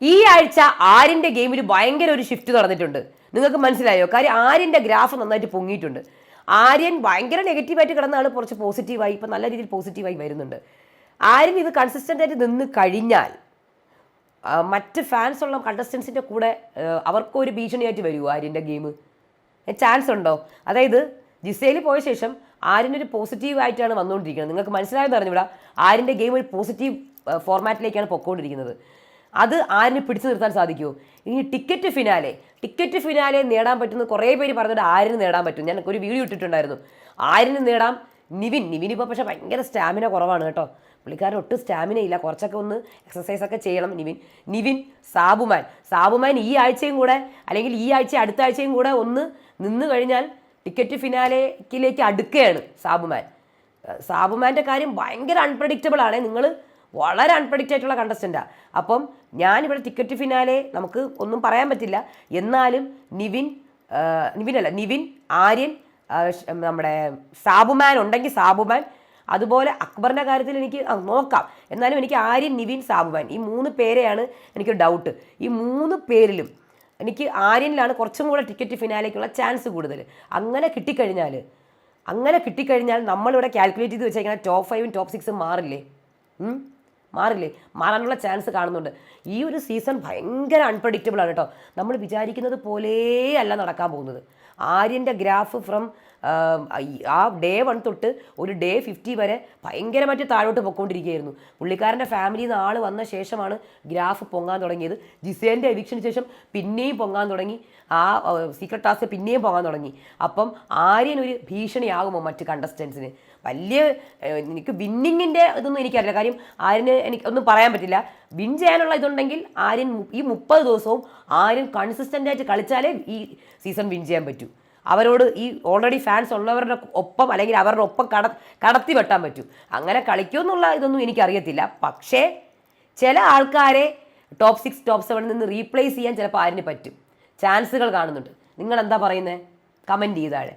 ഈ ആഴ്ച ആര്യന്റെ ഗെയിമിൽ ഭയങ്കര ഒരു ഷിഫ്റ്റ് നടന്നിട്ടുണ്ട്. നിങ്ങൾക്ക് മനസ്സിലായോ? കാര്യം ആര്യന്റെ ഗ്രാഫ് നന്നായിട്ട് പൊങ്ങിയിട്ടുണ്ട്. ആര്യൻ ഭയങ്കര നെഗറ്റീവായിട്ട് കിടന്ന ആൾ കുറച്ച് പോസിറ്റീവായി ഇപ്പം നല്ല രീതിയിൽ പോസിറ്റീവായി വരുന്നുണ്ട്. ആര്യൻ ഇത് കൺസിസ്റ്റന്റ് ആയിട്ട് നിന്ന് കഴിഞ്ഞാൽ മറ്റ് ഫാൻസ് ഉള്ള കണ്ടസ്റ്റൻസിന്റെ കൂടെ അവർക്കൊരു ഭീഷണിയായിട്ട് വരുമോ ആര്യന്റെ ഗെയിം. ചാൻസ് ഉണ്ടോ? അതായത് ജിസയിൽ പോയ ശേഷം ആര്യനൊരു പോസിറ്റീവ് ആയിട്ടാണ് വന്നുകൊണ്ടിരിക്കുന്നത് നിങ്ങൾക്ക് മനസ്സിലായെന്ന് അറിഞ്ഞൂടാ ആര്യന്റെ ഗെയിം ഒരു പോസിറ്റീവ് ഫോർമാറ്റിലേക്കാണ് പൊക്കോണ്ടിരിക്കുന്നത്. അത് ആരിന് പിടിച്ചു നിർത്താൻ സാധിക്കുമോ ഇനി ടിക്കറ്റ് ഫിനാലെ ടിക്കറ്റ് ഫിനാലെ നേടാൻ പറ്റുന്ന കുറേ പേര് പറഞ്ഞിട്ട് ആരിന് നേടാൻ പറ്റും? ഞാൻ ഒരു വീഡിയോ ഇട്ടിട്ടുണ്ടായിരുന്നു. ആരിന് നേടാം? നിവിൻ. നിവിൻ ഇപ്പോൾ പക്ഷേ ഭയങ്കര സ്റ്റാമിന കുറവാണ് കേട്ടോ. പുള്ളിക്കാരൻ ഒട്ടും സ്റ്റാമിന ഇല്ല. കുറച്ചൊക്കെ ഒന്ന് എക്സസൈസ് ഒക്കെ ചെയ്യണം നിവിൻ. നിവിൻ സാബുമാൻ. സാബുമാൻ ഈ ആഴ്ചയും കൂടെ അല്ലെങ്കിൽ ഈ ആഴ്ച അടുത്ത ആഴ്ചയും കൂടെ ഒന്ന് നിന്ന് കഴിഞ്ഞാൽ ടിക്കറ്റ് ഫിനാലേക്കിലേക്ക് അടുക്കുകയാണ് സാബുമാൻ. സാബുമാന്റെ കാര്യം ഭയങ്കര അൺപ്രഡിക്റ്റബിൾ ആണ്. നിങ്ങൾ വളരെ അൺപ്രഡിക്റ്റ് ആയിട്ടുള്ള കണ്ടസ്റ്റന്റാണ് അപ്പം ഞാനിവിടെ ടിക്കറ്റ് ഫിനാലെ നമുക്ക് ഒന്നും പറയാൻ പറ്റില്ല. എന്നാലും നിവിൻ നിവിനല്ല നിവിൻ ആര്യൻ നമ്മുടെ സാബുമാൻ ഉണ്ടെങ്കിൽ സാബുമാൻ. അതുപോലെ അക്ബറിന്റെ കാര്യത്തിൽ എനിക്ക് നോക്കാം. എന്നാലും എനിക്ക് ആര്യൻ നിവിൻ സാബുമാൻ. ഈ മൂന്ന് പേരെയാണ് എനിക്ക് ഡൗട്ട് ഈ മൂന്ന് പേരിലും എനിക്ക് ആര്യനിലാണ് കുറച്ചും കൂടെ ടിക്കറ്റ് ഫിനാലേക്കുള്ള ചാൻസ് കൂടുതൽ അങ്ങനെ കിട്ടിക്കഴിഞ്ഞാൽ അങ്ങനെ കിട്ടിക്കഴിഞ്ഞാൽ നമ്മളിവിടെ കാൽക്കുലേറ്റ് ചെയ്ത് വെച്ചേക്കുന്ന ടോപ്പ് ഫൈവും ടോപ്പ് സിക്സും മാറില്ലേ? മാറില്ലേ? മാറാനുള്ള ചാൻസ് കാണുന്നുണ്ട്. ഈ ഒരു സീസൺ ഭയങ്കര അൺപ്രഡിക്റ്റബിൾ ആണ് കേട്ടോ. നമ്മൾ വിചാരിക്കുന്നത് പോലേ അല്ല നടക്കാൻ പോകുന്നത്. ആര്യന്റെ ഗ്രാഫ് ഫ്രം ആ ഡേ വൺ തൊട്ട് ഒരു ഡേ ഫിഫ്റ്റി വരെ ഭയങ്കരമായിട്ട് താഴോട്ട് പൊക്കോണ്ടിരിക്കുകയായിരുന്നു. പുള്ളിക്കാരന്റെ ഫാമിലിയിൽ നിന്ന് ആൾ വന്ന ശേഷമാണ് ഗ്രാഫ് പൊങ്ങാൻ തുടങ്ങിയത്. ജിസേന്റെ എവിക്ഷന് ശേഷം പിന്നെയും പൊങ്ങാൻ തുടങ്ങി. ആ സീക്രട്ട് ടാസ്ക് പിന്നെയും പൊങ്ങാൻ തുടങ്ങി. അപ്പം ആര്യൻ ഒരു ഭീഷണിയാകുമോ മറ്റ് കണ്ടസ്റ്റൻസിന് വലിയ എനിക്ക് വിന്നിങ്ങിന്റെ ഇതൊന്നും എനിക്കറിയില്ല. കാര്യം ആര്യന് എനിക്ക് ഒന്നും പറയാൻ പറ്റില്ല. വിൻ ചെയ്യാനുള്ള ഇതുണ്ടെങ്കിൽ ആര്യൻ ഈ മുപ്പത് ദിവസവും ആര്യൻ കൺസിസ്റ്റന്റ് ആയിട്ട് കളിച്ചാലേ ഈ സീസൺ വിൻ ചെയ്യാൻ പറ്റൂ. അവരോട് ഈ ഓൾറെഡി ഫാൻസ് ഉള്ളവരുടെ ഒപ്പം അല്ലെങ്കിൽ അവരുടെ ഒപ്പം കട കടത്തി വെട്ടാൻ പറ്റൂ. അങ്ങനെ കളിക്കുമെന്നുള്ള ഇതൊന്നും എനിക്കറിയത്തില്ല. പക്ഷേ ചില ആൾക്കാരെ ടോപ്പ് സിക്സ് ടോപ്പ് സെവനിൽ നിന്ന് റീപ്ലേസ് ചെയ്യാൻ ചിലപ്പോൾ ആരിന് പറ്റും. ചാൻസുകൾ കാണുന്നുണ്ട്. നിങ്ങൾ എന്താ പറയുന്നത് കമന്റ് ചെയ്താഴെ